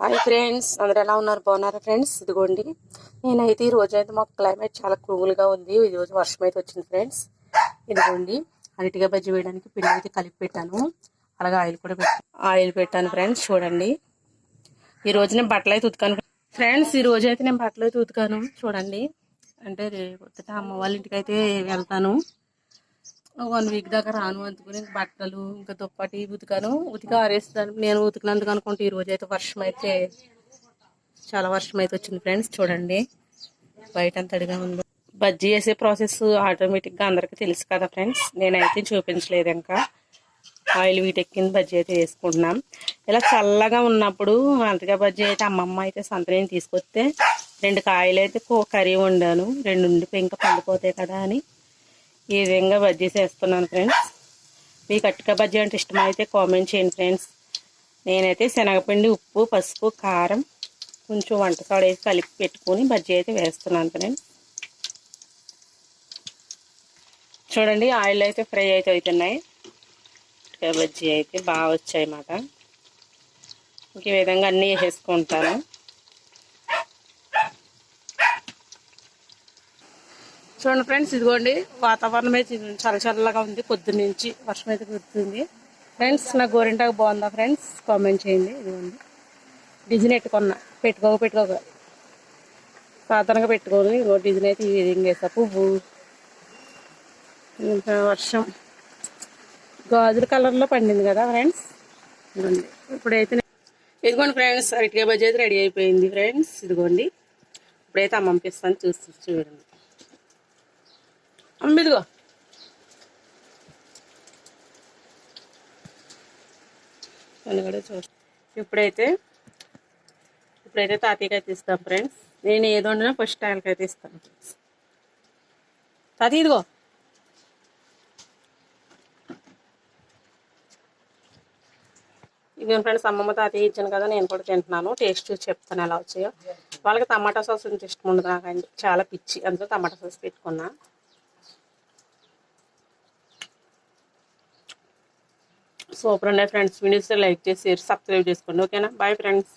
Hi friends అందరు ఎలా ఉన్నారు? బాగున్నారా ఫ్రెండ్స్ ఇదిగోండి నేనైతే ఈ రోజు అయితే మాకు క్లైమేట్ చాలా కూల్గా ఉంది. ఈ రోజు వర్షం అయితే వచ్చింది ఫ్రెండ్స్ ఇదిగోండి అరటిగా బజ్జీ వేయడానికి పిండి అయితే కలిపి పెట్టాను. అలాగే ఆయిల్ కూడా పెట్టాను. ఆయిల్ పెట్టాను ఫ్రెండ్స్ చూడండి. ఈ రోజు నేను బట్టలు అయితే ఉతికాను. ఫ్రెండ్స్ ఈ రోజు అయితే నేను బట్టలు అయితే ఉతికాను. చూడండి అంటే రేపు అమ్మ వాళ్ళ ఇంటికి అయితే వెళ్తాను. వన్ వీక్ దాకా రాను అందుకుని బట్టలు ఇంకా దుప్పటి ఉతికాను. ఉతికి ఆరేస్తాను. నేను ఉతికినందుకు అనుకుంటే ఈ రోజు అయితే వర్షం అయితే చాలా వర్షం అయితే వచ్చింది ఫ్రెండ్స్ చూడండి. బయట అంత ఉంది. బజ్జీ వేసే ప్రాసెస్ ఆటోమేటిక్గా అందరికీ తెలుసు కదా ఫ్రెండ్స్. నేనైతే చూపించలేదు ఇంకా. ఆయిల్ వీటెక్కింది బజ్జీ అయితే వేసుకుంటున్నాం. ఇలా చల్లగా ఉన్నప్పుడు అంతగా బజ్జీ అయితే అమ్మమ్మ అయితే సంతనేని తీసుకొస్తే రెండు కాయలు అయితే కర్రీ వండాను. రెండు ఉండిపోయి ఇంకా పండిపోతాయి కదా అని. ఈ విధంగా బజ్జీ చేస్తున్నాను ఫ్రెండ్స్ మీకు అట్టుక బజ్జీ అంటే ఇష్టమైతే కామెంట్ చేయండి ఫ్రెండ్స్ నేనైతే శనగపిండి ఉప్పు పసుపు కారం కొంచెం వంట సోడా వేసి కలిపి పెట్టుకొని బజ్జీ అయితే వేస్తున్నాను ఫ్రెండ్స్ చూడండి ఆయిల్ అయితే ఫ్రై అయితే అవుతున్నాయి. అట్టుక బజ్జీ అయితే బాగా వచ్చాయి అన్నమాట. ఇంక ఈ విధంగా అన్నీ వేసేసుకుంటాను. చూడండి ఫ్రెండ్స్ ఇదిగోండి వాతావరణం అయితే చాలా చల్లగా ఉంది. పొద్దున్న నుంచి వర్షం అయితే కుడుతుంది ఫ్రెండ్స్ నా గోరింటాకు బాగుందా ఫ్రెండ్స్? కామెంట్ చేయండి. ఇదిగోండి. డిజైన్ పెట్టుకున్నా పెట్టుకోక పెట్టుకోక. సాధారణంగా పెట్టుకోని ఇదిగో డిజైన్ అయితే ఈ విధంగా వేసా. పువ్వు. ఇంకా వర్షం. గాజుల కలర్లో పండింది కదా ఫ్రెండ్స్? ఇదిగోండి. ఇప్పుడైతే ఇదిగోండి ఫ్రెండ్స్ అరటికాయ బజ్జీ అయితే రెడీ అయిపోయింది ఫ్రెండ్స్. ఇదిగోండి. ఇప్పుడైతే అమ్మ పంపిస్తాను చూసి చూడండి. అమ్మ ఇదిగో. అని కూడా చూస్తాం ఇప్పుడైతే ఇప్పుడైతే తాతయ్యకి ఇస్తాం ఫ్రెండ్స్. నేను ఏది వండినా ఫస్ట్ ఆయనకి అయితే ఇస్తాను ఫ్రెండ్స్. తాతయ్య ఇదిగో. ఇదిగో ఫ్రెండ్స్ అమ్మమ్మ తాతయ్య ఇచ్చాను కదా నేను కూడా తింటున్నాను. టేస్ట్ చూసి చెప్తాను ఎలా వచ్చాయో. వాళ్ళకి టమాటా సాస్ అంటే ఇష్టం ఉండదు నాకు చాలా పిచ్చి. అందులో టమాటా సాస్ పెట్టుకున్నా. సూపర్ ఉన్నాయి ఫ్రెండ్స్ వీడియోస్ లైక్ చేసి సబ్స్క్రైబ్ చేసుకోండి. ఓకేనా? Bye friends